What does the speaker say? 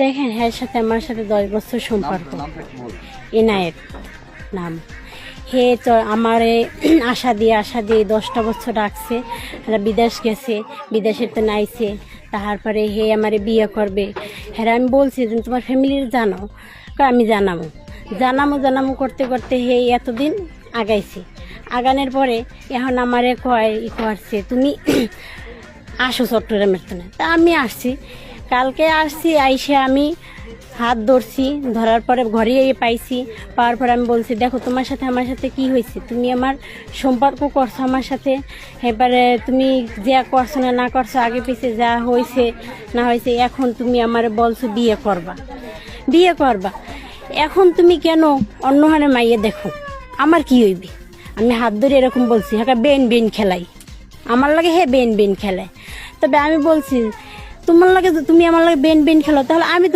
দেখেন হ্যাঁ সাথে আমার সাথে দশ বছর সম্পর্ক। এনায়েত নাম হে তো আমারে আশা দিয়ে আশা দিয়ে দশটা বছর রাখছে। এরা বিদেশ গেছে বিদেশের তো নাইছে। তারপরে হে আমারে বিয়ে করবে। হ্যাঁ আমি বলছি তোমার ফ্যামিলির জানো? আমি জানাব জানামো জানামো করতে করতে হে এতদিন আগাইছে। আগানের পরে এখন আমারে কয় ই করছে তুমি আসো চট্টগ্রামের তো তা আমি আসছি। কালকে আসছি, আইসে আমি হাত ধরছি, ধরার পরে ঘরে পাইছি, পাওয়ার পরে আমি বলছি, দেখো, তোমার সাথে আমার সাথে কি হয়েছে? তুমি আমার সম্পর্ক করছ আমার সাথে। এবারে তুমি যা করছ না না করছ, আগে পিছে যা হয়েছে না হয়েছে এখন তুমি আমার বলছো বিয়ে করবা। বিয়ে করবা। এখন তুমি কেন অন্য হানে মাইয়ে দেখো? আমার কি হইবে? আমি হাত ধরে এরকম বলছি হ্যাঁ বেন বেন খেলাই। আমার লাগে হে বেন বেন খেলে। তবে আমি বলছি তোমার লাগে তুমি আমার লাগে বেন বেন খেলো তাহলে আমি